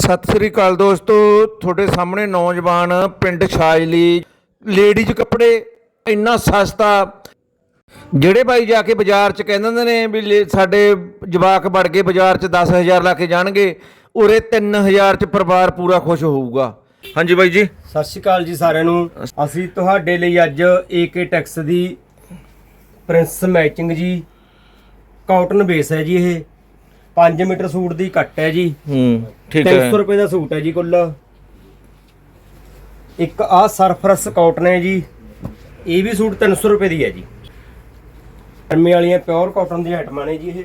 ਸਤਿ ਸ੍ਰੀ ਅਕਾਲ ਦੋਸਤੋ, ਤੁਹਾਡੇ ਸਾਹਮਣੇ ਨੌਜਵਾਨ ਪਿੰਡ ਛਾਜਲੀ ਲੇਡੀਜ਼ ਕੱਪੜੇ ਇੰਨਾ ਸਸਤਾ, ਜਿਹੜੇ ਬਾਈ ਜਾ ਕੇ ਬਾਜ਼ਾਰ 'ਚ ਕਹਿੰਦੇ ਨੇ ਵੀ ਲੈ- ਸਾਡੇ ਜਵਾਕ ਵੜ ਕੇ ਬਾਜ਼ਾਰ 'ਚ 10000 ਲਾ ਕੇ ਜਾਣਗੇ, ਉਰੇ 3000 'ਚ ਪਰਿਵਾਰ ਪੂਰਾ ਖੁਸ਼ ਹੋਊਗਾ। ਹਾਂਜੀ ਬਾਈ ਜੀ। ਸਤਿ ਸ਼੍ਰੀ ਅਕਾਲ ਜੀ ਸਾਰਿਆਂ ਨੂੰ। ਅਸੀਂ ਤੁਹਾਡੇ ਲਈ ਅੱਜ AK ਟੈਕਸ ਦੀ ਪ੍ਰਿੰਸ ਮੈਚਿੰਗ ਜੀ ਕਾਟਨ ਬੇਸ ਹੈ ਜੀ ਇਹ। 5 ਮੀਟਰ ਸੂਟ ਦੀ ਕੱਟ ਹੈ ਜੀ। ਹੂੰ ਠੀਕ ਹੈ। 300 ਰੁਪਏ ਦਾ ਸੂਟ ਹੈ ਜੀ ਕੁੱਲ। ਇੱਕ ਆ ਸਰਫਰਸ ਕਾਟਨ ਹੈ ਜੀ। ਇਹ ਵੀ ਸੂਟ 300 ਰੁਪਏ ਦੀ ਹੈ ਜੀ। ਗਰਮੀ ਵਾਲੀਆਂ ਪਿਓਰ ਕਾਟਨ ਦੀਆਂ ਆਈਟਮਾਂ ਨੇ ਜੀ ਇਹ।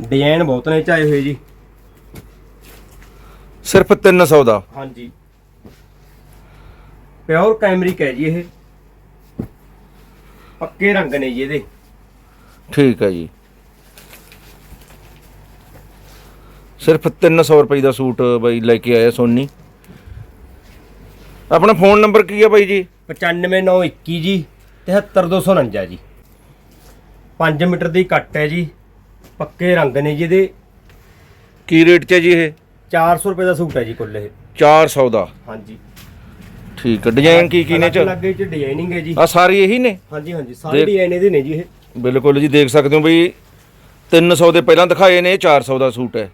ਡਿਜ਼ਾਈਨ ਬਹੁਤ ਨੇ ਚਾਏ ਹੋਏ ਜੀ। ਸਿਰਫ 300 ਦਾ? ਹਾਂਜੀ। ਪਿਓਰ ਕੈਮਰਿਕ ਹੈ ਜੀ ਇਹ। ਪੱਕੇ ਰੰਗ ਨੇ ਜੀ ਇਹਦੇ। ਠੀਕ ਹੈ ਜੀ। ਸਿਰਫ 300 ਰੁਪਏ ਦਾ ਸੂਟ ਬਾਈ ਲੈ ਕੇ ਆਇਆ ਸੋਨੀ। ਆਪਣਾ ਫੋਨ ਨੰਬਰ ਕੀ ਹੈ ਬਾਈ ਜੀ? 95921 ਜੀ 73249 ਜੀ। 5 ਮੀਟਰ ਦੀ ਕੱਟ ਹੈ ਜੀ ਪੱਕੇ ਰੰਗ ਨੇ ਜੀ ਇਹਦੇ। ਕੀ ਰੇਟ 'ਚ ਹੈ ਜੀ ਇਹ? 400 ਰੁਪਏ ਦਾ ਸੂਟ ਹੈ ਜੀ ਕੁੱਲ ਇਹ। 400 ਦਾ। ਹਾਂਜੀ। ਠੀਕ ਹੈ ਡਿਜ਼ਾਈਨ ਕੀ ਕੀ ਨੇ ਚ? ਲੱਗੇ ਚ ਡਿਜ਼ਾਈਨਿੰਗ ਹੈ ਜੀ। ਆ ਸਾਰੀ ਇਹੀ ਨੇ? ਹਾਂਜੀ ਹਾਂਜੀ ਸਾਰੇ ਡਿਜ਼ਾਈਨ ਇਹਦੇ ਨੇ ਜੀ ਇਹ। ਬਿਲਕੁਲ ਜੀ ਦੇਖ ਸਕਦੇ ਹੋ ਬਈ 300 ਦੇ ਪਹਿਲਾਂ ਦਿਖਾਏ ਨੇ ਇਹ 400 ਦਾ ਸੂਟ ਹੈ।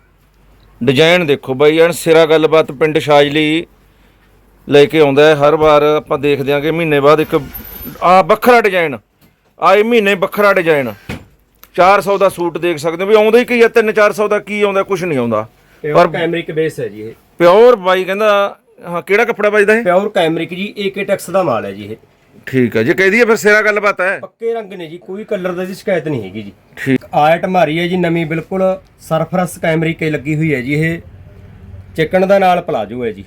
ਡਿਜ਼ਾਈਨ ਦੇਖੋ ਬਾਈ ਐਨ ਸਿਰਾ ਗੱਲਬਾਤ ਪਿੰਡ ਸ਼ਾਜਲੀ ਲੈ ਕੇ ਆਉਂਦਾ ਹੈ ਹਰ ਵਾਰ ਆਪਾਂ ਦੇਖ ਦਿਆਂਗੇ ਮਹੀਨੇ ਬਾਅਦ ਇੱਕ ਆ ਵੱਖਰਾ ਡਿਜ਼ਾਈਨ ਆ ਇਹ ਮਹੀਨੇ ਵੱਖਰਾ ਡਿਜ਼ਾਈਨ 400 ਦਾ ਸੂਟ ਦੇਖ ਸਕਦੇ ਹੋ ਵੀ ਆਉਂਦਾ ਹੀ ਕੀ ਹੈ 3 400 ਦਾ ਕੀ ਆਉਂਦਾ ਕੁਝ ਨਹੀਂ ਆਉਂਦਾ। ਪਿਓਰ ਕੈਮਰਿਕ ਬੇਸ ਹੈ ਜੀ ਇਹ। ਪਿਓਰ ਬਾਈ ਕਹਿੰਦਾ ਹਾਂ ਕਿਹੜਾ ਕੱਪੜਾ ਬਾਈ ਦਾ ਇਹ ਪਿਓਰ ਕੈਮਰਿਕ ਜੀ AK ਟੈਕਸ ਦਾ ਮਾਲ ਹੈ ਜੀ ਇਹ। ਠੀਕ ਹੈ ਜੇ ਕਹਿ ਦਈਏ ਫਿਰ ਸਿਰਾ ਗੱਲਬਾਤ ਹੈ। ਪੱਕੇ ਰੰਗ ਨੇ ਜੀ ਕੋਈ ਕਲਰ ਦਾ ਜੀ ਸ਼ਿਕਾਇਤ ਨਹੀਂ ਹੈਗੀ ਜੀ। ਠੀਕ। ਆਇਟ ਮਾਰੀ ਹੈ ਜੀ ਨਵੀਂ ਬਿਲਕੁਲ ਸਰਫਰਸ ਕੈਮਰਿਕੇ ਲੱਗੀ ਹੋਈ ਹੈ ਜੀ ਇਹ ਚਿਕਨ ਦਾ ਨਾਲ ਪਲਾਜੋ ਹੈ ਜੀ।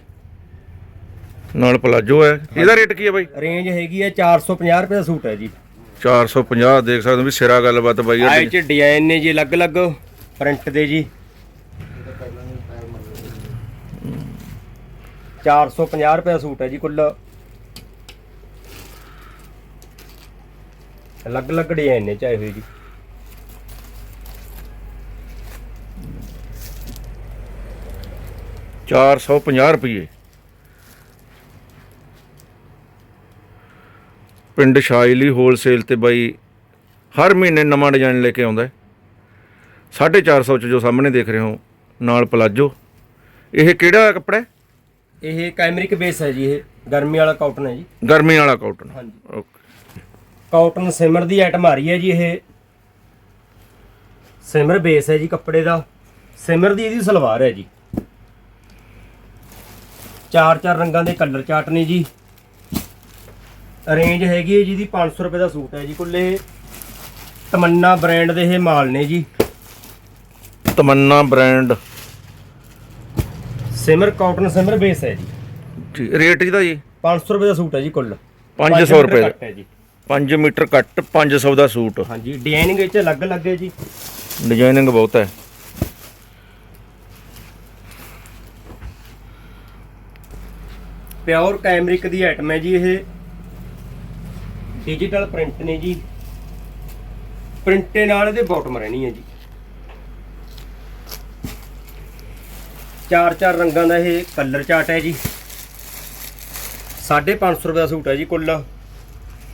ਨਾਲ ਪਲਾਜੋ ਹੈ। ਇਹਦਾ ਰੇਟ ਕੀ ਹੈ ਬਾਈ? ਰੇਂਜ ਹੈਗੀ ਹੈ 450 ਰੁਪਏ ਦਾ ਸੂਟ ਹੈ ਜੀ। 450 ਦੇਖ ਸਕਦੇ ਹੋ ਵੀ ਸਿਰਾ ਗੱਲਬਾਤ ਬਾਈ ਆ। ਆਇਟ ਚ ਡਿਜ਼ਾਈਨ ਨੇ ਜੀ ਅਲੱਗ-ਅਲੱਗ ਪ੍ਰਿੰਟ ਦੇ ਜੀ। 450 ਰੁਪਏ ਦਾ ਸੂਟ ਹੈ ਜੀ ਕੁੱਲ ਅਲੱਗ-ਅਲੱਗ ਡਿਜ਼ਾਈਨ ਨੇ ਚਾਹੇ ਹੋਏ ਜੀ ਚਾਰ ਸੌ ਪੰਜਾਹ ਰੁਪਏ ਪਿੰਡ ਸ਼ਾਇਲੀ ਹੋਲਸੇਲ ਤੇ ਬਾਈ ਹਰ ਮਹੀਨੇ ਨਵਾਂ ਡਿਜ਼ਾਈਨ ਲੈ ਕੇ ਆਉਂਦਾ ਹੈ। 450 ਚ ਜੋ ਸਾਹਮਣੇ ਦੇਖ ਰਹੇ ਹੋ ਨਾਲ ਪਲਾਜੋ ਇਹ ਕਿਹੜਾ ਕੱਪੜਾ ਹੈ? ਇਹ ਕੈਮਰਿਕ ਬੇਸ ਹੈ ਜੀ ਇਹ। ਗਰਮੀ ਵਾਲਾ ਕਾਟਨ ਹੈ ਜੀ। ਗਰਮੀ ਵਾਲਾ ਕਾਟਨ ਹਾਂਜੀ। ਓਕੇ ਕਾਟਨ ਸਿਮਰ ਦੀ ਆਈਟਮ ਆ ਰਹੀ ਹੈ ਜੀ ਇਹ। ਸਿਮਰ ਬੇਸ ਹੈ ਜੀ ਕੱਪੜੇ ਦਾ। ਸਿਮਰ ਦੀ ਇਹਦੀ ਸਲਵਾਰ ਹੈ ਜੀ। ਚਾਰ ਚਾਰ ਰੰਗਾਂ ਦੇ ਕਲਰ ਚਾਰਟ ਨੇ ਜੀ। ਰੇਂਜ ਹੈਗੀ ਹੈ ਜੀ ਦੀ 500 ਰੁਪਏ ਦਾ ਸੂਟ ਹੈ ਜੀ ਕੁੱਲੇ। ਤਮੰਨਾ ਬ੍ਰਾਂਡ ਦੇ ਇਹ ਮਾਲ ਨੇ ਜੀ। Tamanna brand summer cotton summer base ਹੈ ਜੀ। ਰੇਟ ਇਹਦਾ ਜੀ? 500 ਰੁਪਏ ਦਾ ਸੂਟ ਹੈ ਜੀ ਕੁੱਲ। 500 ਰੁਪਏ ਦਾ ਜੀ। 5 ਮੀਟਰ ਕੱਟ 500 ਦਾ ਸੂਟ। ਹਾਂਜੀ ਡਿਜ਼ਾਈਨਿੰਗ ਵਿੱਚ ਅਲੱਗ-ਅਲੱਗ ਹੈ ਜੀ। ਡਿਜ਼ਾਈਨਿੰਗ ਬਹੁਤ ਹੈ। ਪਿਓਰ ਕੈਮਰਿਕ ਦੀ ਆਈਟਮ ਹੈ ਜੀ ਇਹ। ਡਿਜੀਟਲ ਪ੍ਰਿੰਟ ਨੇ ਜੀ। ਪ੍ਰਿੰਟੇ ਨਾਲ ਇਹਦੇ ਬਾਟਮ ਰਹਿਣੀ ਹੈ ਜੀ। ਚਾਰ ਚਾਰ ਰੰਗਾਂ ਦਾ ਇਹ ਕਲਰ ਚਾਰਟ ਹੈ ਜੀ। 550 ਰੁਪਏ ਦਾ ਸੂਟ ਹੈ ਜੀ ਕੁੱਲ।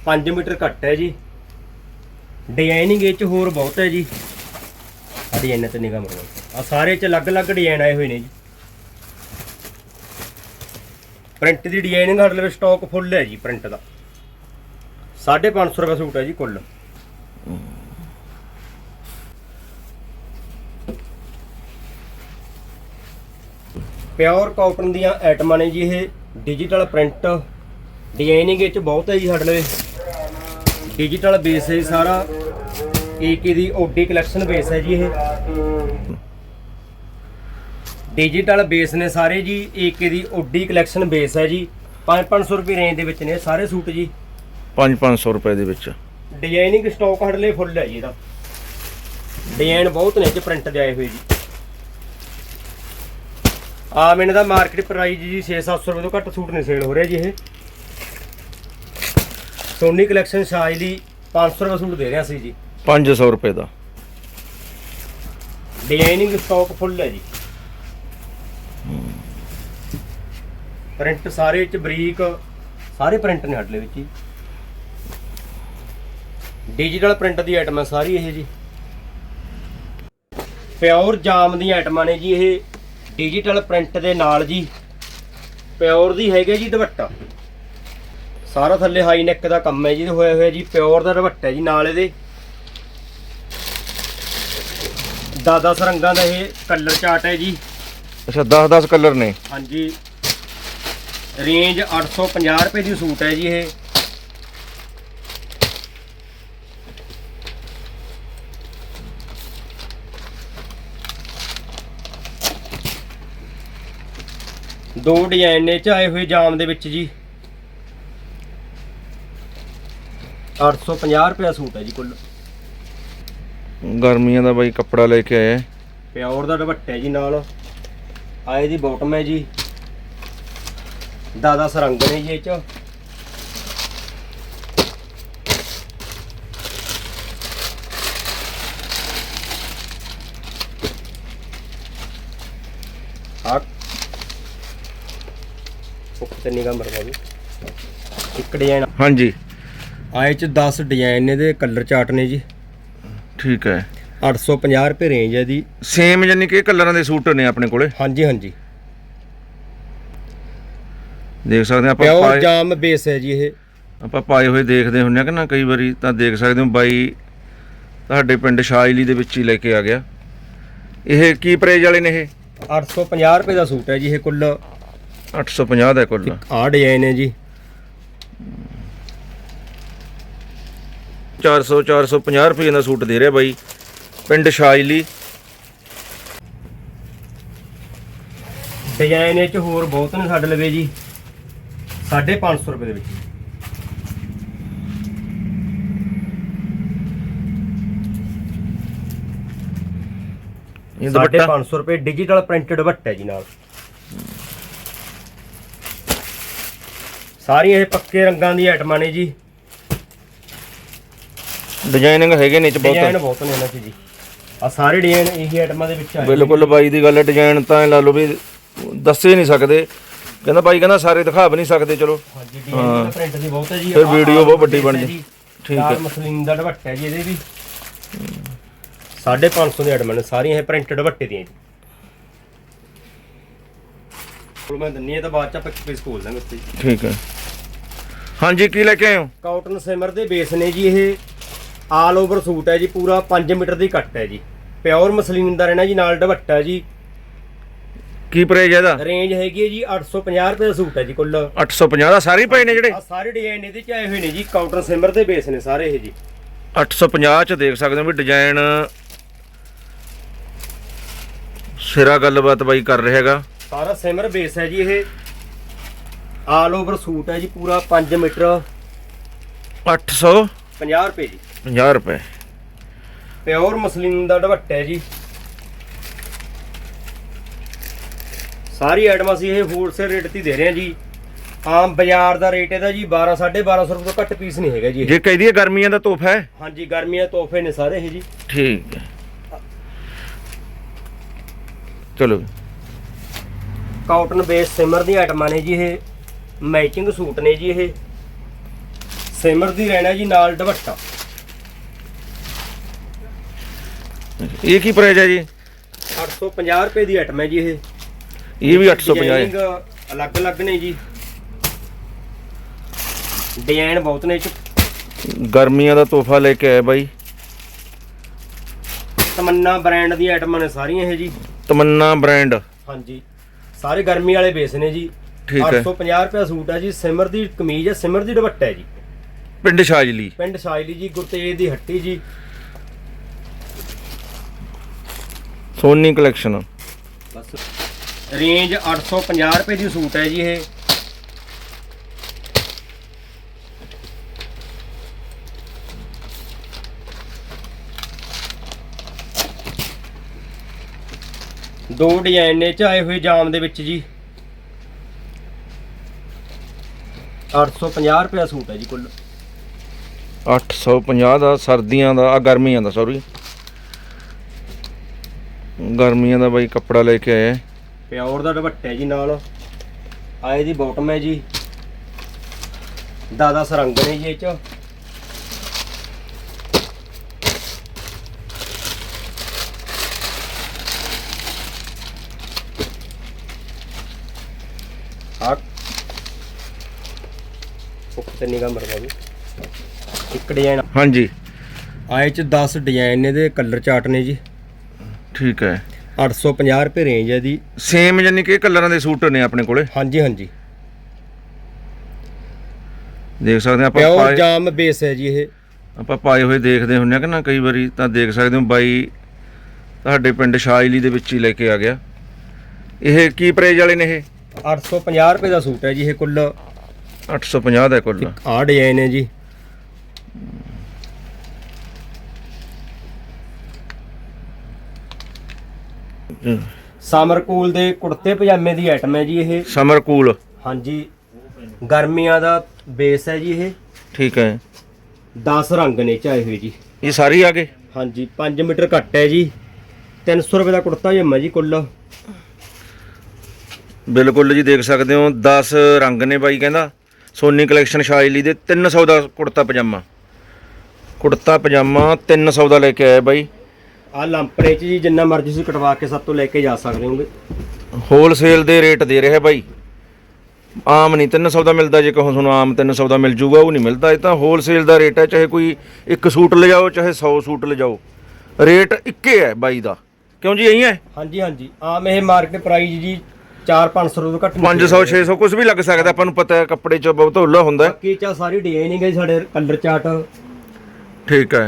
5 ਮੀਟਰ ਘੱਟ ਹੈ ਜੀ। ਡਿਜ਼ਾਈਨਿੰਗ ਇਹ ਚ ਹੋਰ ਬਹੁਤ ਹੈ ਜੀ। ਆ ਡਿਜ਼ਾਈਨ ਤੇ ਨਿਗਾਹ ਮਾਰੋ ਆ ਸਾਰੇ ਚ ਅਲੱਗ-ਅਲੱਗ ਡਿਜ਼ਾਈਨ ਆਏ ਹੋਏ ਨੇ ਜੀ। ਪ੍ਰਿੰਟ ਦੀ ਡਿਜ਼ਾਈਨਿੰਗ ਸਾਡੇ ਲਈ ਸਟਾਕ ਫੁੱਲ ਹੈ ਜੀ ਪ੍ਰਿੰਟ ਦਾ। 550 ਰੁਪਏ ਸੂਟ ਹੈ ਜੀ ਕੁੱਲ। ਪਿਓਰ ਕਾਟਨ ਦੀਆਂ ਆਈਟਮਾਂ ਨੇ ਜੀ ਇਹ ਡਿਜੀਟਲ ਪ੍ਰਿੰਟ ਡਿਜ਼ਾਈਨਿੰਗ ਵਿੱਚ ਬਹੁਤ ਹੈ ਜੀ ਸਾਡੇ ਲਈ। ਡਿਜੀਟਲ ਬੇਸ ਹੈ ਜੀ ਸਾਰਾ। ਏਕੇ ਦੀ ਓਡੀ ਕਲੈਕਸ਼ਨ ਬੇਸ ਹੈ ਜੀ ਇਹ। ਡਿਜੀਟਲ ਬੇਸ ਨੇ ਸਾਰੇ ਜੀ ਏਕੇ ਦੀ ਓਡੀ ਕਲੈਕਸ਼ਨ ਬੇਸ ਹੈ ਜੀ। 5-500 ਰੁਪਏ ਰੇਂਜ ਦੇ ਵਿੱਚ ਨੇ ਸਾਰੇ ਸੂਟ ਜੀ। 5-500 ਰੁਪਏ ਦੇ ਵਿੱਚ। ਡਿਜ਼ਾਈਨਿੰਗ ਸਟਾਕ ਲਈ ਫੁੱਲ ਹੈ ਜੀ ਇਹਦਾ। ਡਿਜ਼ਾਈਨ ਬਹੁਤ ਨੇ ਚ ਪ੍ਰਿੰਟ ਦੇ ਆਏ ਹੋਏ ਜੀ। ਆਮ ਇਹਨਾਂ ਦਾ ਮਾਰਕੀਟ ਪ੍ਰਾਈਸ ਜੀ 6-700 ਰੁਪਏ ਤੋਂ ਘੱਟ ਸੂਟ ਨਹੀਂ ਸੇਲ ਹੋ ਰਿਹਾ ਜੀ ਇਹ। ਸੋਨੀ ਕਲੈਕਸ਼ਨ ਸ਼ਾਇਲੀ 500 ਰੁਪਏ ਸੂਟ ਦੇ ਰਿਹਾ ਸੀ ਜੀ। 500 ਰੁਪਏ ਦਾ। ਡਿਜ਼ਾਈਨਿੰਗ ਸਟਾਕ ਫੁੱਲ ਹੈ ਜੀ। ਪ੍ਰਿੰਟ ਸਾਰੇ ਚ ਬਰੀਕ ਸਾਰੇ ਪ੍ਰਿੰਟ ਨੇ ਹਟਲੇ ਵਿੱਚ ਜੀ। ਡਿਜੀਟਲ ਪ੍ਰਿੰਟ ਦੀ ਆਈਟਮ ਹੈ ਸਾਰੀ ਇਹ ਜੀ। ਪਿਓਰ ਜਾਮ ਦੀਆਂ ਆਈਟਮਾਂ ਨੇ ਜੀ ਇਹ। ਡਿਜੀਟਲ ਪ੍ਰਿੰਟ ਦੇ ਨਾਲ ਜੀ। ਪਿਓਰ ਦੀ ਹੈਗਾ ਜੀ ਦੁਪੱਟਾ। ਸਾਰਾ ਥੱਲੇ ਹਾਈ ਨੈਕ ਦਾ ਕੰਮ ਹੈ ਜੀ ਇਹ ਹੋਇਆ ਹੋਇਆ ਜੀ ਪਿਓਰ ਦਾ ਹੈ ਜੀ ਨਾਲ ਇਹਦੇ। ਦਾਦਾ ਸਰੰਗਾਂ ਦਾ ਇਹ ਕਲਰ ਚਾਰਟ ਹੈ ਜੀ। ਅੱਛਾ 10 10 ਕਲਰ ਨੇ। ਹਾਂਜੀ। ਰੇਂਜ 850 ਰੁਪਏ ਦੀ ਸੂਟ ਹੈ ਜੀ ਇਹ। ਦੋ ਡਿਜ਼ਾਈਨ ਨੇ ਚ ਆਏ ਹੋਏ ਜਾਮ ਦੇ ਵਿੱਚ ਜੀ। 850 ਰੁਪਏ ਸੂਟ ਹੈ ਜੀ ਕੁੱਲ। ਗਰਮੀਆਂ ਦਾ ਬਾਈ ਕੱਪੜਾ ਲੈ ਕੇ ਆਇਆ। ਪਿਓਰ ਦਾ ਦੁਪੱਟਾ ਜੀ ਨਾਲ। ਆਏ ਦੀ ਬਾਟਮ ਹੈ ਜੀ। ਦਾਦਾ ਸਰੰਗ ਨੇ ਜੀ ਇਹ ਚ। ਆ। ਉੱਤੇ ਨਿਗਾਹ ਮਰਵਾ ਵੀ ਇੱਕ ਡਿਜ਼ਾਈਨ ਹਾਂਜੀ। ਆਏ ਚ 10 ਡਿਜ਼ਾਈਨ ਨੇ ਦੇ ਕਲਰ ਚਾਰਟ ਨੇ ਜੀ। ਠੀਕ ਹੈ। 850 ਰੁਪਏ ਰੇਂਜ ਹੈ ਦੀ ਸੇਮ ਯਾਨੀ ਕਿ ਕਲਰਾਂ ਦੇ ਸੂਟ ਨੇ ਆਪਣੇ ਕੋਲੇ? ਹਾਂਜੀ ਹਾਂਜੀ। ਦੇਖ ਸਕਦੇ ਆਪਾਂ ਪਿਓਰ ਪਾਏ ਜਾਮ ਬੇਸ ਹੈ ਜੀ ਇਹ। ਆਪਾਂ ਪਾਏ ਹੋਏ ਦੇਖਦੇ ਹੁੰਨੇ ਆ ਕਿ ਨਾ ਕਈ ਵਾਰੀ ਤਾਂ ਦੇਖ ਸਕਦੇ ਹੋ ਬਾਈ ਤੁਹਾਡੇ ਪਿੰਡ ਸ਼ਾਇਲੀ ਦੇ ਵਿੱਚ ਹੀ ਲੈ ਕੇ ਆ ਗਿਆ। ਇਹ ਕੀ ਪ੍ਰਾਈਜ਼ ਵਾਲੇ ਨੇ ਇਹ? 850 ਰੁਪਏ ਦਾ ਸੂਟ ਹੈ ਜੀ ਇਹ ਕੁੱਲ। 850 ਦਾ ਕੁੱਲ। ਆਹ ਡਿਜ਼ਾਈਨ ਹੈ ਜੀ। 400 450 ਰੁਪਏ ਦਾ ਸੂਟ ਦੇ ਰਿਹਾ ਬਾਈ ਪਿੰਡ ਸ਼ਾਇਲੀ ਡਿਜ਼ਾਈਨ ਇਹ ਚ ਹੋਰ ਬਹੁਤ ਨੇ ਸਾਡੇ ਲਵੇ ਜੀ। 550 ਰੁਪਏ ਦੇ ਵਿੱਚ। ਇਹ ਦੁਪੱਟਾ। 550 ਰੁਪਏ ਡਿਜੀਟਲ ਪ੍ਰਿੰਟਡ ਦੁਪੱਟਾ ਜੀ ਨਾਲ। ਸਾਰੀਆਂ ਇਹ ਪੱਕੇ ਰੰਗਾਂ ਦੀ ਆਈਟਮਾਂ ਨੇ ਜੀ। ਡਿਜ਼ਾਈਨਿੰਗ ਹੈਗੇ ਨੇ ਚ ਡਿਜ਼ਾਈਨ ਬਹੁਤ ਬਹੁਤ ਨੇ ਇਹਨਾਂ 'ਚ ਜੀ। ਆ ਸਾਰੇ ਡਿਜ਼ਾਈਨ ਇਹੀ ਆਈਟਮਾਂ ਦੇ ਵਿੱਚ ਆਏ ਨੇ। ਬਿਲਕੁਲ ਬਾਈ ਦੀ ਗੱਲ ਹੈ ਡਿਜ਼ਾਈਨ ਤਾਂ ਲਾ ਲਓ ਵੀ ਦੱਸ ਨਹੀਂ ਸਕਦੇ। ਕਹਿੰਦਾ ਬਾਈ ਕਹਿੰਦਾ ਸਾਰੇ ਦਿਖਾ ਵੀ ਨਹੀਂ ਸਕਦੇ ਚਲੋ। ਹਾਂਜੀ ਡਿਜ਼ਾਈਨ ਪ੍ਰਿੰਟ ਦੀ ਬਹੁਤ ਹੈ ਜੀ। ਫਿਰ ਆਹ- ਬਹੁਤ ਵੱਡੀ ਬਣ ਜੀ। ਠੀਕ ਹੈ। ਮਸਲੀਨ ਦਾ ਦੁਪੱਟਾ ਹੈ ਜੀ ਇਹਦੇ ਵੀ। 550 ਦੇ ਆਈਟਮਾਂ ਨੇ ਸਾਰੀਆਂ ਇਹ ਪ੍ਰਿੰਟਡ ਦੁਪੱਟੇ ਦੀਆਂ ਜੀ। ਕੋਲ ਮੈਂ ਦੰਨੀ ਹੈ ਤਾਂ ਬਾਅਦ ਚ ਆਪਾਂ ਪੀਸ ਖੋਲ ਦਾਂਗੇ ਉੱਤੇ। ਠੀਕ ਹੈ। ਹਾਂਜੀ ਕੀ ਲੈ ਕੇ ਆਏ ਹੋ? ਕਾਟਨ ਸਿਮਰ ਦੇ ਬੇਸ ਨੇ ਜੀ ਇਹ। ਆਲ ਓਵਰ ਸੂਟ ਹੈ ਜੀ ਪੂਰਾ 5 ਮੀਟਰ ਦੀ ਕੱਟ ਹੈ ਜੀ। ਪਿਓਰ ਮਸਲੀਨ ਦਾ ਰਹਿਣਾ ਜੀ ਨਾਲ ਦੁਪੱਟਾ ਜੀ। ਕੀ ਪ੍ਰਾਈਜ਼ ਹੈ ਇਹਦਾ? ਰੇਂਜ ਹੈਗੀ ਹੈ ਜੀ 850 ਰੁਪਏ ਦਾ ਸੂਟ ਹੈ ਜੀ ਕੁੱਲ। 850 ਦਾ ਸਾਰੇ ਹੀ ਪਏ ਨੇ ਜਿਹੜੇ? ਆ ਸਾਰੇ ਡਿਜ਼ਾਈਨ ਇਹਦੇ ਚ ਆਏ ਹੋਏ ਨੇ ਜੀ ਕਾਟਨ ਸਿਮਰ ਦੇ ਬੇਸ ਨੇ ਸਾਰੇ ਇਹ ਜੀ। 850 ਚ ਦੇਖ ਸਕਦੇ ਹੋ ਵੀ ਡਿਜ਼ਾਈਨ ਸਿਰਾ ਗੱਲਬਾਤ ਬਾਈ ਕਰ ਰਿਹਾ ਹੈਗਾ। ਸਾਰਾ ਸਿਮਰ ਬੇਸ ਹੈ ਜੀ ਇਹ। ਆਲ ਓਵਰ ਸੂਟ ਹੈ ਜੀ ਪੂਰਾ 5 ਮੀਟਰ। 850 50 ਰੁਪਏ ਜੀ। ਰੁਪਏ। ਪਿਓਰ ਮਸਲੀਨ ਦਾ ਦੁਪੱਟਾ ਹੈ ਜੀ। ਸਾਰੀ ਆਈਟਮਾਂ ਅਸੀਂ ਇਹ ਹੋਲਸੇਲ ਰੇਟ ਤੇ ਦੇ ਰਹੇ ਹਾਂ ਜੀ। ਆਮ ਬਾਜ਼ਾਰ ਦਾ ਰੇਟ ਇਹਦਾ ਜੀ 12 1250 ਰੁਪਏ ਤੋਂ ਘੱਟ ਪੀਸ ਨਹੀਂ ਹੈਗਾ ਜੀ ਇਹ। ਜੇ ਕਹਿ ਦਈਏ ਗਰਮੀਆਂ ਦਾ ਤੋਹਫਾ ਹੈ। ਹਾਂਜੀ ਗਰਮੀਆਂ ਦੇ ਤੋਹਫੇ ਨੇ ਸਾਰੇ ਇਹ ਜੀ। ਠੀਕ ਹੈ। ਚਲੋ। ਕਾਟਨ ਬੇਸ ਸਿਮਰ ਦੀ ਆਈਟਮਾਂ ਨੇ ਜੀ ਇਹ। ਮੈਚਿੰਗ ਸੂਟ ਨੇ ਜੀ ਇਹ। ਸਿਮਰ ਦੀ ਰਹਿਣਾ ਜੀ ਨਾਲ ਦੁਪੱਟਾ। ਇਹ ਕੀ ਪ੍ਰਾਈਜ਼ ਹੈ ਜੀ? 850 ਰੁਪਏ ਦੀ ਆਈਟਮ ਹੈ ਜੀ ਇਹ। ਇਹ ਵੀ 850 ਹੈ। ਅਲੱਗ-ਅਲੱਗ ਨੇ ਜੀ। ਡਿਜ਼ਾਈਨ ਬਹੁਤ ਨੇ 'ਚ। ਗਰਮੀਆਂ ਦਾ ਤੋਹਫਾ ਲੈ ਕੇ ਆਇਆ ਬਾਈ। ਤਮੰਨਾ ਬ੍ਰਾਂਡ ਦੀਆਂ ਆਈਟਮਾਂ ਨੇ ਸਾਰੀਆਂ ਇਹ ਜੀ। ਤਮੰਨਾ ਬ੍ਰਾਂਡ ਹਾਂਜੀ। ਸਾਰੇ ਗਰਮੀ ਵਾਲੇ ਬੇਸ ਨੇ ਜੀ। ਠੀਕ ਹੈ। 850 ਰੁਪਏ ਸੂਟ ਹੈ ਜੀ। ਸਿਮਰ ਦੀ ਕਮੀਜ਼ ਹੈ ਸਿਮਰ ਦੀ ਦੁਪੱਟਾ ਹੈ ਜੀ। ਪਿੰਡ ਸ਼ਾਜਲੀ। ਪਿੰਡ ਸ਼ਾਇਲੀ ਜੀ ਗੁਰਤੇਜ ਦੀ ਹੱਟੀ ਜੀ। ਸੋਨੀ ਕਲੈਕਸ਼ਨ। ਬਸ। ਰੇਂਜ 850 ਰੁਪਏ ਦੀ ਸੂਟ ਹੈ ਜੀ ਇਹ। ਦੋ ਡਿਜ਼ਾਈਨ ਨੇ ਚ ਆਏ ਹੋਏ ਜਾਮ ਦੇ ਵਿੱਚ ਜੀ। 850 ਰੁਪਏ ਸੂਟ ਹੈ ਜੀ ਕੁੱਲ। 850 ਦਾ ਸਰਦੀਆਂ ਦਾ ਆ ਗਰਮੀਆਂ ਦਾ ਸੌਰੀ ਗਰਮੀਆਂ ਦਾ ਬਾਈ ਕੱਪੜਾ ਲੈ ਕੇ ਆਇਆ। ਪਿਓਰ ਦਾ ਦੁਪੱਟਾ ਜੀ ਨਾਲ। ਆਏ ਦੀ ਬਾਟਮ ਹੈ ਜੀ। ਦਾਦਾ ਸਰੰਗ ਨੇ ਜੀ ਇਹ ਚ। ਆ ਉੱਤੇ ਨਿਗਾਹ ਮਰਵਾ ਜੀ ਇੱਕ ਡਿਜ਼ਾਈਨ ਹਾਂਜੀ। ਆਏ ਚ 10 ਡਿਜ਼ਾਈਨ ਨੇ ਦੇ ਕਲਰ ਚਾਰਟ ਨੇ ਜੀ। ਠੀਕ ਹੈ। 850 ਰੁਪਏ ਰੇਂਜ ਹੈ ਦੀ ਸੇਮ ਯਾਨੀ ਕਿ ਇਹ ਕਲਰਾਂ ਦੇ ਸੂਟ ਨੇ ਆਪਣੇ ਕੋਲੇ? ਹਾਂਜੀ ਹਾਂਜੀ। ਦੇਖ ਸਕਦੇ ਆਪਾਂ ਪਿਓਰ ਪਾਏ ਜਾਮ ਬੇਸ ਹੈ ਜੀ ਇਹ। ਆਪਾਂ ਪਾਏ ਹੋਏ ਦੇਖਦੇ ਹੁੰਨੇ ਆ ਕਿ ਨਾ ਕਈ ਵਾਰੀ ਤਾਂ ਦੇਖ ਸਕਦੇ ਹੋ ਬਾਈ ਤੁਹਾਡੇ ਪਿੰਡ ਸ਼ਾਇਲੀ ਦੇ ਵਿੱਚ ਹੀ ਲੈ ਕੇ ਆ ਗਿਆ। ਇਹ ਕੀ ਪ੍ਰਾਈਜ਼ ਵਾਲੇ ਨੇ ਇਹ? 850 ਰੁਪਏ ਦਾ ਸੂਟ ਹੈ ਜੀ ਇਹ ਕੁੱਲ। 850 ਦਾ ਕੁੱਲ। ਆਹ ਡਿਜ਼ਾਈਨ ਹੈ ਜੀ। ਸਮਰ ਕੂਲ ਦੇ ਕੁੜਤੇ ਪਜਾਮੇ ਦੀ ਆਈਟਮ ਹੈ ਜੀ ਇਹ। ਸਮਰ ਕੂਲ ਹਾਂਜੀ। ਗਰਮੀਆਂ ਦਾ ਬੇਸ ਹੈ ਜੀ ਇਹ। ਠੀਕ ਹੈ। 10 ਰੰਗ ਨੇ ਚਾਹੇ ਹੋਏ ਜੀ। ਇਹ ਸਾਰੀ ਆ ਗਏ? ਹਾਂਜੀ 5 ਮੀਟਰ ਘੱਟ ਹੈ ਜੀ। 300 ਰੁਪਏ ਦਾ ਕੁੜਤਾ ਪਜਾਮਾ ਜੀ ਕੁੱਲ। ਬਿਲਕੁਲ ਜੀ ਦੇਖ ਸਕਦੇ ਹੋ 10 ਰੰਗ ਨੇ ਬਾਈ ਕਹਿੰਦਾ। ਸੋਨੀ ਕਲੈਕਸ਼ਨ ਸ਼ਾਇਲੀ ਦੇ 300 ਦਾ ਕੁੜਤਾ ਪਜਾਮਾ। ਕੁੜਤਾ ਪਜਾਮਾ 300 ਦਾ ਲੈ ਕੇ ਆਇਆ ਬਾਈ। ਆਹ ਲੰਪਰੇ ਚ ਜੀ ਜਿੰਨਾ ਮਰਜ਼ੀ ਤੁਸੀਂ ਕਟਵਾ ਕੇ ਸਭ ਤੋਂ ਲੈ ਕੇ ਜਾ ਸਕਦੇ ਹੋਗੇ। ਹੋਲਸੇਲ ਦੇ ਰੇਟ ਦੇ ਰਿਹਾ ਬਾਈ। ਆਮ ਨਹੀਂ 300 ਦਾ ਮਿਲਦਾ ਜੇ ਕਹੋ ਤੁਹਾਨੂੰ ਆਮ 300 ਦਾ ਮਿਲ ਜੂਗਾ ਉਹ ਨਹੀਂ ਮਿਲਦਾ। ਇਹ ਤਾਂ ਹੋਲਸੇਲ ਦਾ ਰੇਟ ਹੈ ਚਾਹੇ ਕੋਈ ਇੱਕ ਸੂਟ ਲਿਜਾਓ ਚਾਹੇ 100 ਸੂਟ ਲਿਜਾਓ। ਰੇਟ ਇੱਕੇ ਹੈ ਬਾਈ ਦਾ। ਕਿਉਂ ਜੀ ਇਹੀ ਹੈ? ਹਾਂਜੀ ਹਾਂਜੀ। ਆਮ ਇਹ ਮਾਰਕੀਟ ਪ੍ਰਾਈਸ ਜੀ 4-500 ਰੁਪਏ ਤੋਂ ਘੱਟ ਨਹੀਂ 500 600 ਕੁਝ ਵੀ ਲੱਗ ਸਕਦਾ ਆਪਾਂ ਨੂੰ ਪਤਾ ਹੈ ਕੱਪੜੇ 'ਚ ਬਹੁਤ ਹੌਲਾ ਹੁੰਦਾ ਹੈ। ਬਾਕੀ ਚਾ ਸਾਰੀ ਡਿਜ਼ਾਈਨਿੰਗ ਹੈ ਜੀ ਸਾਡੇ ਕਲਰ ਚਾਰਟ ਠੀਕ ਹੈ।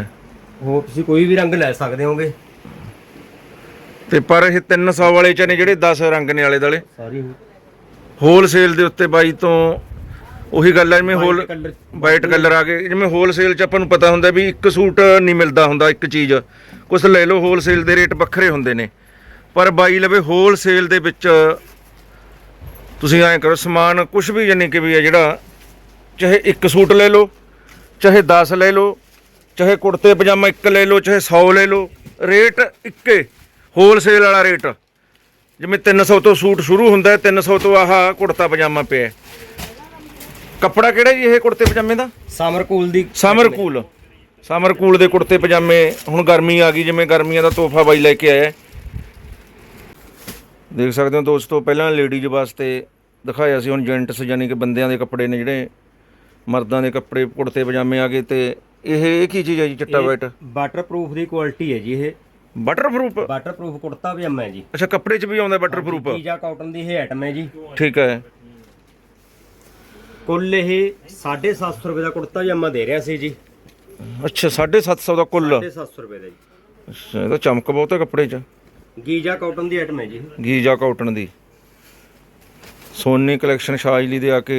ਹੋਰ ਤੁਸੀਂ ਕੋਈ ਵੀ ਰੰਗ ਲੈ ਸਕਦੇ ਹੋਗੇ। ਤੇ ਪਰ ਇਹ 300 ਵਾਲੇ ਚ ਨੇ ਜਿਹੜੇ 10 ਰੰਗ ਨੇ ਆਲੇ ਦਾਲੇ ਸਾਰੀ ਹੋਲਸੇਲ ਦੇ ਉੱਤੇ ਬਾਈ ਤੋਂ ਉਹੀ ਗੱਲ ਹੈ ਜਿਵੇਂ ਹੋਲ ਵਾਈਟ ਕਲਰ ਆ ਗਏ। ਜਿਵੇਂ ਹੋਲਸੇਲ ਚ ਆਪਾਂ ਨੂੰ ਪਤਾ ਹੁੰਦਾ ਵੀ ਇੱਕ ਸੂਟ ਨਹੀਂ ਮਿਲਦਾ ਹੁੰਦਾ ਇੱਕ ਚੀਜ਼। ਕੁਝ ਲੈ ਲਓ ਹੋਲਸੇਲ ਦੇ ਰੇਟ ਵੱਖਰੇ ਹੁੰਦੇ ਨੇ। ਪਰ ਬਾਈ ਲਵੇ ਹੋਲਸੇਲ ਦੇ ਵਿੱਚ ਤੁਸੀਂ ਐਂ ਕਰੋ ਸਮਾਨ ਕੁਝ ਵੀ ਯਾਨੀ ਕਿ ਵੀ ਹੈ ਜਿਹੜਾ ਚਾਹੇ ਇੱਕ ਸੂਟ ਲੈ ਲਓ ਚਾਹੇ 10 ਲੈ ਲਓ ਚਾਹੇ ਕੁੜਤੇ ਪਜਾਮਾ ਇੱਕ ਲੈ ਲਓ ਚਾਹੇ 100 ਲੈ ਲਓ ਰੇਟ ਇੱਕੇ ਹੋਲਸੇਲ ਵਾਲਾ ਰੇਟ ਜਿਵੇਂ 300 ਤੋਂ ਸੂਟ ਸ਼ੁਰੂ ਹੁੰਦਾ ਹੈ 300 ਤੋਂ ਆਹ ਕੁੜਤਾ ਪਜਾਮਾ ਪਿਆ। ਕੱਪੜਾ ਕਿਹੜਾ ਜੀ ਇਹ ਕੁੜਤੇ ਪਜਾਮੇ ਦਾ ਸਮਰ ਕੂਲ ਦੀ ਸਮਰ ਕੂਲ ਸਮਰ ਕੂਲ ਦੇ ਕੁੜਤੇ ਪਜਾਮੇ ਹੁਣ ਗਰਮੀ ਆ ਗਈ ਜਿਵੇਂ ਗਰਮੀਆਂ ਦਾ ਤੋਹਫਾ ਬਾਈ ਲੈ ਕੇ ਆਇਆ। ਦੇਖ ਸਕਦੇ ਹੋ ਦੋਸਤੋ ਪਹਿਲਾਂ ਲੇਡੀਜ਼ ਵਾਸਤੇ ਦਿਖਾਇਆ ਸੀ ਹੁਣ ਜੈਂਟਸ ਯਾਨੀ ਕਿ ਬੰਦਿਆਂ ਦੇ ਕੱਪੜੇ ਨੇ ਜਿਹੜੇ ਮਰਦਾਂ ਦੇ ਕੱਪੜੇ ਕੁੜਤੇ ਪਜਾਮੇ ਆ ਗਏ ਤੇ ਇਹ ਇਹ ਕੀ ਚੀਜ਼ ਹੈ ਜੀ ਚਿੱਟਾ ਵਾਈਟ ਵਾਟਰਪ੍ਰੂਫ ਦੀ ਕੁਆਲਿਟੀ ਹੈ ਜੀ ਇਹ। ਬਟਰਪ੍ਰੂਫ ਵਾਟਰਪ੍ਰੂਫ ਕੁੜਤਾ ਪਜਾਮਾ ਹੈ ਜੀ। ਅੱਛਾ ਕੱਪੜੇ 'ਚ ਵੀ ਆਉਂਦਾ ਬਟਰਪ੍ਰੂਫ ਪੀਜਾ ਕਾਟਨ ਦੀ ਇਹ ਆਈਟਮ ਹੈ ਜੀ। ਠੀਕ ਹੈ। ਕੁੱਲ ਇਹ 750 ਰੁਪਏ ਦਾ ਕੁੜਤਾ ਪਜਾਮਾ ਦੇ ਰਿਹਾ ਸੀ ਜੀ। ਅੱਛਾ 750 ਦਾ ਕੁੱਲ? 750 ਰੁਪਏ ਦਾ ਜੀ। ਅੱਛਾ ਇਹਦਾ ਚਮਕ ਬਹੁਤ ਹੈ ਕੱਪੜੇ 'ਚ। ਗੀਜਾ ਕਾਟਨ ਦੀ ਆਈਟਮ ਹੈ ਜੀ। ਗੀਜਾ ਕਾਟਨ ਦੀ। ਸੋਨੀ ਕਲੈਕਸ਼ਨ ਸ਼ਾਜਲੀ ਦੇ ਆ ਕੇ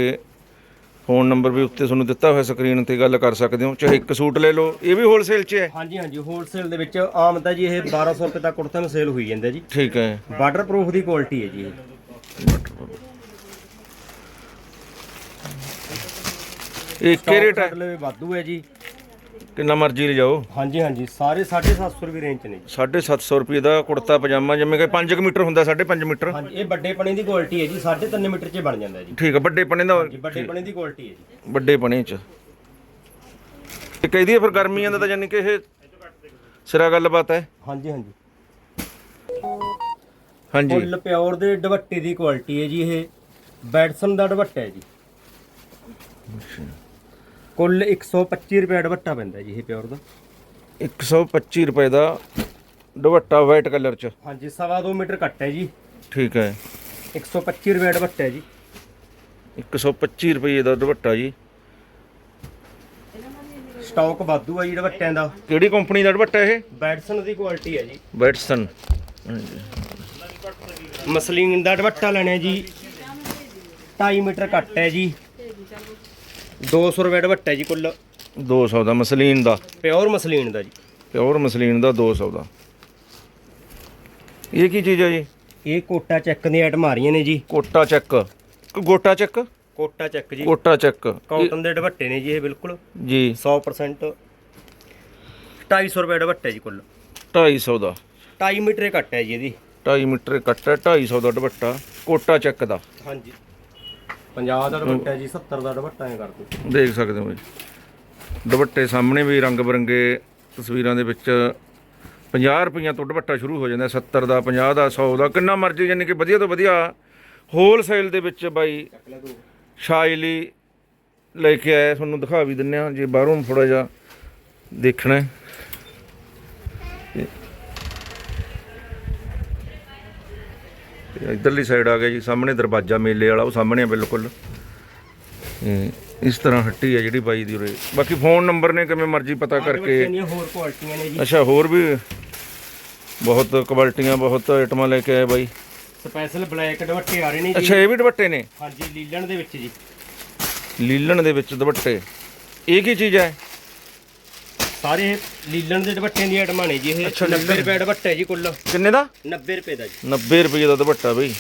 ਫੋਨ ਨੰਬਰ ਵੀ ਉੱਤੇ ਤੁਹਾਨੂੰ ਦਿੱਤਾ ਹੋਇਆ ਸਕਰੀਨ ਤੇ ਗੱਲ ਕਰ ਸਕਦੇ ਹੋ ਚਾਹੇ ਇੱਕ ਸੂਟ ਲੈ ਲਓ ਇਹ ਵੀ ਹੋਲਸੇਲ 'ਚ ਹੈ? ਹਾਂਜੀ ਹਾਂਜੀ ਹੋਲਸੇਲ ਦੇ ਵਿੱਚ ਆਮ ਤਾਂ ਜੀ ਇਹ 1200 ਰੁਪਏ ਤੱਕ ਕੁੜਤਾ ਨੂੰ ਸੇਲ ਹੋਈ ਜਾਂਦਾ ਜੀ। ਠੀਕ ਹੈ। ਵਾਟਰਪ੍ਰੂਫ ਦੀ ਕੁਆਲਿਟੀ ਹੈ ਜੀ ਇਹ। ਇਹ ਇੱਕੇ ਰੇਟ ਹੈ ਮਤਲਬ ਵਾਧੂ ਹੈ ਜੀ। ਕਿੰਨਾ ਮਰਜ਼ੀ ਲੈ ਜਾਓ। ਹਾਂਜੀ ਹਾਂਜੀ ਸਾਰੇ 750 ਰੁਪਏ ਰੇਂਜ ਚ ਨੇ ਜੀ। 750 ਰੁਪਏ ਦਾ ਕੁੜਤਾ ਪਜਾਮਾ ਜਿਵੇਂ ਕਿ 5 ਮੀਟਰ ਹੁੰਦਾ 5.5 ਮੀਟਰ। ਹਾਂਜੀ ਇਹ ਵੱਡੇ ਪਣੇ ਦੀ ਕੁਆਲਿਟੀ ਹੈ ਜੀ 3.5 ਮੀਟਰ ਚ ਬਣ ਜਾਂਦਾ ਜੀ। ਠੀਕ ਹੈ ਵੱਡੇ ਪਣੇ ਦਾ ਜੀ ਵੱਡੇ ਪਣੇ ਦੀ ਕੁਆਲਿਟੀ ਹੈ ਜੀ। ਵੱਡੇ ਪਣੇ 'ਚ। ਇਹ ਕਹਿੰਦੀ ਫਿਰ ਗਰਮੀਆਂ ਦਾ ਤਾਂ ਯਾਨੀ ਕਿ ਇਹ ਸਿਰਾ ਗੱਲਬਾਤ ਹੈ। ਹਾਂਜੀ ਹਾਂਜੀ। ਹਾਂਜੀ। ਫੁੱਲ ਪਿਓਰ ਦੇ ਦੁਪੱਟੇ ਦੀ ਕੁਆਲਿਟੀ ਹੈ ਜੀ ਇਹ ਬੈਡਸਨ ਦਾ ਦੁਪੱਟਾ ਹੈ ਜੀ। ਕੁੱਲ 125 ਰੁਪਏ ਦੁਪੱਟਾ ਪੈਂਦਾ ਜੀ ਇਹ ਪਿਓਰ ਦਾ। 125 ਰੁਪਏ ਦਾ ਦੁਪੱਟਾ ਵਾਈਟ ਕਲਰ 'ਚ। ਹਾਂਜੀ ਸਵਾ ਦੋ ਮੀਟਰ ਕੱਟ ਹੈ ਜੀ। ਠੀਕ ਹੈ। 125 ਰੁਪਏ ਦੁਪੱਟਾ ਹੈ ਜੀ। 125 ਰੁਪਏ ਦਾ ਦੁਪੱਟਾ ਜੀ। ਸਟਾਕ ਵਾਧੂ ਹੈ ਜੀ ਦੁਪੱਟਿਆਂ ਦਾ। ਕਿਹੜੀ ਕੰਪਨੀ ਦਾ ਦੁਪੱਟਾ ਇਹ? ਬੈਡਸਨ ਦੀ ਕੁਆਲਿਟੀ ਹੈ ਜੀ। ਬੈਟਸਨ। ਮਸਲੀਨ ਦਾ ਦੁਪੱਟਾ ਲੈਣਾ ਜੀ। 2.5 ਮੀਟਰ ਕੱਟ ਹੈ ਜੀ। 200 ਰੁਪਏ ਦਾ ਦੁਪੱਟਾ ਜੀ ਕੁੱਲ। 200 ਦਾ ਮਸਲੀਨ ਦਾ। ਪਿਓਰ ਮਸਲੀਨ ਦਾ ਜੀ। ਪਿਓਰ ਮਸਲੀਨ ਦਾ 200 ਦਾ। ਇਹ ਕੀ ਚੀਜ਼ ਹੈ ਜੀ? ਇਹ ਕੋਟਾ ਚੈੱਕ ਦੀਆਂ ਆਈਟਮ ਆ ਰਹੀਆਂ ਨੇ ਜੀ। ਕੋਟਾ ਚੱਕ। ਗੋਟਾ ਚੱਕ? ਕੋਟਾ ਚੈੱਕ ਜੀ। ਕੋਟਾ ਚੱਕ। ਕਾਟਨ ਦੇ ਦੁਪੱਟੇ ਨੇ ਜੀ ਇਹ ਬਿਲਕੁਲ। ਜੀ। 100% 250 ਰੁਪਏ ਦਾ ਦੁਪੱਟਾ ਜੀ ਕੁੱਲ। 250 ਦਾ। 2.5 ਮੀਟਰ ਕੱਟ ਹੈ ਜੀ ਇਹਦੀ। 2.5 ਮੀਟਰ ਕੱਟ ਹੈ 250 ਦਾ ਦੁਪੱਟਾ। ਕੋਟਾ ਚੱਕ ਦਾ। ਹਾਂਜੀ। 50 ਦਾ ਦੁਪੱਟਾ ਜੀ 70 ਦਾ ਦੁਪੱਟਾ ਐ ਕਰ ਦੋ ਦੇਖ ਸਕਦੇ ਹੋ ਜੀ। ਦੁਪੱਟੇ ਸਾਹਮਣੇ ਵੀ ਰੰਗ ਬਰੰਗੇ ਤਸਵੀਰਾਂ ਦੇ ਵਿੱਚ 50 ਰੁਪਈਆਂ ਤੋਂ ਦੁਪੱਟਾ ਸ਼ੁਰੂ ਹੋ ਜਾਂਦਾ 70 ਦਾ 50 ਦਾ 100 ਦਾ ਕਿੰਨਾ ਮਰਜ਼ੀ ਯਾਨੀ ਕਿ ਵਧੀਆ ਤੋਂ ਵਧੀਆ ਹੋਲਸੇਲ ਦੇ ਵਿੱਚ ਬਾਈ ਸ਼ਾਇਲੀ ਲੈ ਕੇ ਆਇਆ ਤੁਹਾਨੂੰ ਦਿਖਾ ਵੀ ਦਿੰਨੇ ਆ ਜੇ ਬਾਹਰੋਂ ਥੋੜਾ ਜਿਹਾ ਦੇਖਣਾ ਤੇ ਇਧਰਲੀ ਸਾਈਡ ਆ ਗਿਆ ਜੀ ਸਾਹਮਣੇ ਦਰਵਾਜ਼ਾ ਮੇਲੇ ਵਾਲਾ ਉਹ ਸਾਹਮਣੇ ਆ ਬਿਲਕੁਲ। ਤੇ ਇਸ ਤਰ੍ਹਾਂ ਹੱਟੀ ਹੈ ਜਿਹੜੀ ਬਾਈ ਦੀ ਉਰੇ। ਬਾਕੀ ਫੋਨ ਨੰਬਰ ਨੇ ਕਿਵੇਂ ਮਰਜ਼ੀ ਪਤਾ ਕਰਕੇ। ਦੀਆਂ ਹੋਰ ਕੁਆਲਿਟੀਆਂ ਨੇ ਜੀ। ਅੱਛਾ ਹੋਰ ਵੀ ਬਹੁਤ ਕੁਆਲਿਟੀਆਂ ਬਹੁਤ ਆਈਟਮਾਂ ਲੈ ਕੇ ਆਏ ਬਾਈ। ਸਪੈਸ਼ਲ ਬਲੈਕ ਦੁਪੱਟੇ ਆ ਰਹੇ ਨੇ ਜੀ। ਅੱਛਾ ਇਹ ਵੀ ਦੁਪੱਟੇ ਨੇ? ਹਾਂਜੀ ਲੀਲਣ ਦੇ ਵਿੱਚ ਜੀ। ਲੀਲਣ ਦੇ ਵਿੱਚ ਦੁਪੱਟੇ। ਇਹ ਕੀ ਚੀਜ਼ ਹੈ? ਸਾਰੇ ਲੀਲਣ ਦੇ ਦੁਪੱਟਿਆਂ ਦੀਆਂ ਆਈਟਮਾਂ ਨੇ ਜੀ ਇਹ। ਅੱਛਾ, 90 ਲੀਲਣ। ਰੁਪਏ ਦੁਪੱਟਾ ਹੈ ਜੀ ਕੁੱਲ। ਕਿੰਨੇ ਦਾ? 90 ਰੁਪਏ ਦਾ ਜੀ। 90 ਰੁਪਏ ਦਾ ਦੁਪੱਟਾ ਬਈ।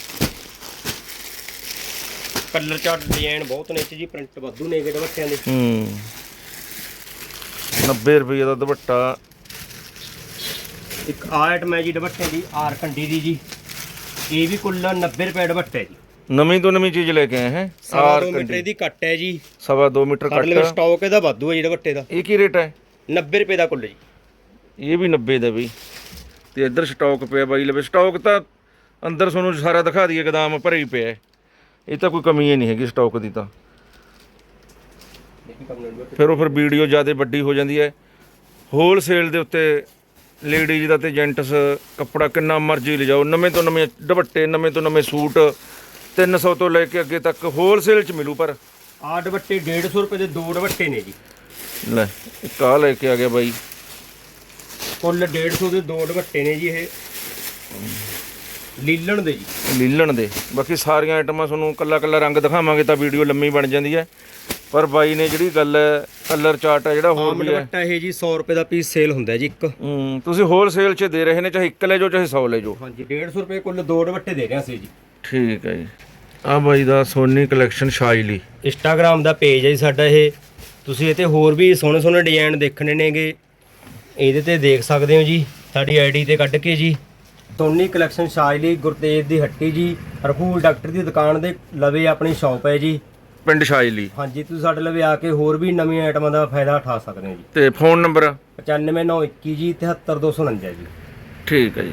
ਕਲਰ ਚਾਰਟ ਡਿਜ਼ਾਈਨ ਬਹੁਤ ਨੇ ਇਹ 'ਚ ਜੀ ਪ੍ਰਿੰਟ ਵਾਧੂ ਨੇ ਇਹਦੇ ਦੁਪੱਟਿਆਂ ਦੇ। ਹੂੰ। 90 ਰੁਪਏ ਦਾ ਦੁਪੱਟਾ। ਇੱਕ ਆਹ ਆਈਟਮ ਹੈ ਜੀ ਦੁਪੱਟੇ ਦੀ ਆਰ ਕੰਡੀ ਦੀ ਜੀ। ਇਹ ਵੀ ਕੁੱਲ 90 ਰੁਪਏ ਦੁਪੱਟਾ ਹੈ ਜੀ। ਨਵੀਂ ਤੋਂ ਨਵੀਂ ਚੀਜ਼ ਲੈ ਕੇ ਆਏ ਹੈ? ਸਵਾ ਦੋ ਮੀਟਰ ਦੀ ਕੱਟ ਹੈ ਜੀ। ਸਵਾ 2 ਮੀਟਰ ਸਾਡੇ ਲਈ ਕੱਟ ਸਟਾਕ ਇਹਦਾ ਵਾਧੂ ਹੈ ਜੀ ਦੁਪੱਟੇ ਦਾ। ਇਹ ਕੀ ਰੇਟ ਹੈ? 90 ਰੁਪਏ ਦਾ ਕੁੱਲ ਜੀ। ਇਹ ਵੀ 90 ਦਾ ਬਈ। ਤੇ ਇੱਧਰ ਸਟਾਕ ਪਿਆ ਬਾਈ ਲਵੇ ਸਟਾਕ ਤਾਂ ਅੰਦਰ ਤੁਹਾਨੂੰ ਸਾਰਾ ਦਿਖਾ ਦਈਏ ਗਦਾਮ ਭਰੇ ਹੀ ਪਿਆ। ਇਹ ਤਾਂ ਕੋਈ ਕਮੀ ਹੀ ਨਹੀਂ ਹੈਗੀ ਸਟਾਕ ਦੀ ਤਾਂ। ਫਿਰ ਉਹ ਫਿਰ ਵੀਡੀਓ ਜ਼ਿਆਦਾ ਵੱਡੀ ਹੋ ਜਾਂਦੀ ਹੈ। ਹੋਲਸੇਲ ਦੇ ਉੱਤੇ ਲੇਡੀਜ਼ ਦਾ ਤੇ ਜੈਂਟਸ ਕੱਪੜਾ ਕਿੰਨਾ ਮਰਜ਼ੀ ਲਿਜਾਓ। ਨਵੇਂ ਤੋਂ ਨਵੇਂ ਦੁਪੱਟੇ ਨਵੇਂ ਤੋਂ ਨਵੇਂ ਸੂਟ 300 ਤੋਂ ਲੈ ਕੇ ਅੱਗੇ ਤੱਕ ਹੋਲਸੇਲ 'ਚ ਮਿਲੂ ਪਰ। ਆਹ ਦੁਪੱਟੇ 150 ਰੁਪਏ ਦੇ ਦੋ ਦੁਪੱਟੇ ਨੇ ਜੀ। ਲੈ ਇੱਕ ਲੈ ਕੇ ਆ ਗਿਆ ਬਾਈ? ਕੁੱਲ 150 ਦੇ ਦੋ ਦੁਪੱਟੇ ਨੇ ਜੀ ਇਹ। ਲੀਲਣ ਦੇ ਜੀ। ਲੀਲਣ ਦੇ। ਬਾਕੀ ਸਾਰੀਆਂ ਆਈਟਮਾਂ ਤੁਹਾਨੂੰ ਕੱਲਾ ਕੱਲਾ ਰੰਗ ਦਿਖਾਵਾਂਗੇ ਤਾਂ ਵੀਡੀਓ ਲੰਮੀ ਬਣ ਜਾਂਦੀ ਹੈ। ਪਰ ਬਾਈ ਨੇ ਜਿਹੜੀ ਗੱਲ ਹੈ ਕਲਰ ਚਾਰਟ ਹੈ ਜਿਹੜਾ ਹੋਰ ਆਮ ਵੀ ਹੈ। ਦੁਪੱਟਾ ਇਹ ਜੀ 100 ਰੁਪਏ ਦਾ ਪੀਸ ਸੇਲ ਹੁੰਦਾ ਜੀ ਇੱਕ। ਹੂੰ ਤੁਸੀਂ ਹੋਲਸੇਲ 'ਚ ਦੇ ਰਹੇ ਨੇ ਚਾਹੇ ਇੱਕ ਲੈ ਜਾਓ ਚਾਹੇ 100 ਲੈ ਜਾਓ। ਹਾਂਜੀ 150 ਰੁਪਏ ਕੁੱਲ ਦੋ ਦੁਪੱਟੇ ਦੇ ਰਿਹਾ ਸੀ ਜੀ। ਠੀਕ ਹੈ ਜੀ। ਆ ਬਾਈ ਦਾ ਸੋਨੀ ਕਲੈਕਸ਼ਨ ਸ਼ਾਇਲੀ। ਇੰਸਟਾਗ੍ਰam ਦਾ ਪੇਜ ਹੈ ਜੀ ਸਾਡਾ ਇਹ। ਤੁਸੀਂ ਇਹ ਤੇ ਹੋਰ ਵੀ ਸੋਹਣੇ ਸੋਹਣੇ ਡਿਜ਼ਾਈਨ ਦੇਖਣੇ ਨੇਗੇ। ਇਹਦੇ ਤੇ ਦੇਖ ਸਕਦੇ ਹੋ ਜੀ ਸਾਡੀ ਆਈਡੀ ਤੇ ਕੱਢ ਕੇ ਜੀ। ਸੋਨੀ ਕਲੈਕਸ਼ਨ ਸ਼ਾਇਲੀ ਗੁਰਤੇਜ ਦੀ ਹੱਟੀ ਜੀ ਰਕੂਲ ਡਾਕਟਰ ਦੀ ਦੁਕਾਨ ਦੇ ਲਵੇ ਆਪਣੀ ਸ਼ਾਪ ਹੈ ਜੀ। ਪਿੰਡ ਸ਼ਾਇਲੀ। ਹਾਂਜੀ ਤੁਸੀਂ ਸਾਡੇ ਲਵੇ ਆ ਕੇ ਹੋਰ ਵੀ ਨਵੀਆਂ ਆਈਟਮਾਂ ਦਾ ਫਾਇਦਾ ਉਠਾ ਸਕਦੇ ਹੋ ਜੀ। ਤੇ ਫੋਨ ਨੰਬਰ 95921 ਜੀ 73249 ਜੀ। ਠੀਕ ਹੈ ਜੀ।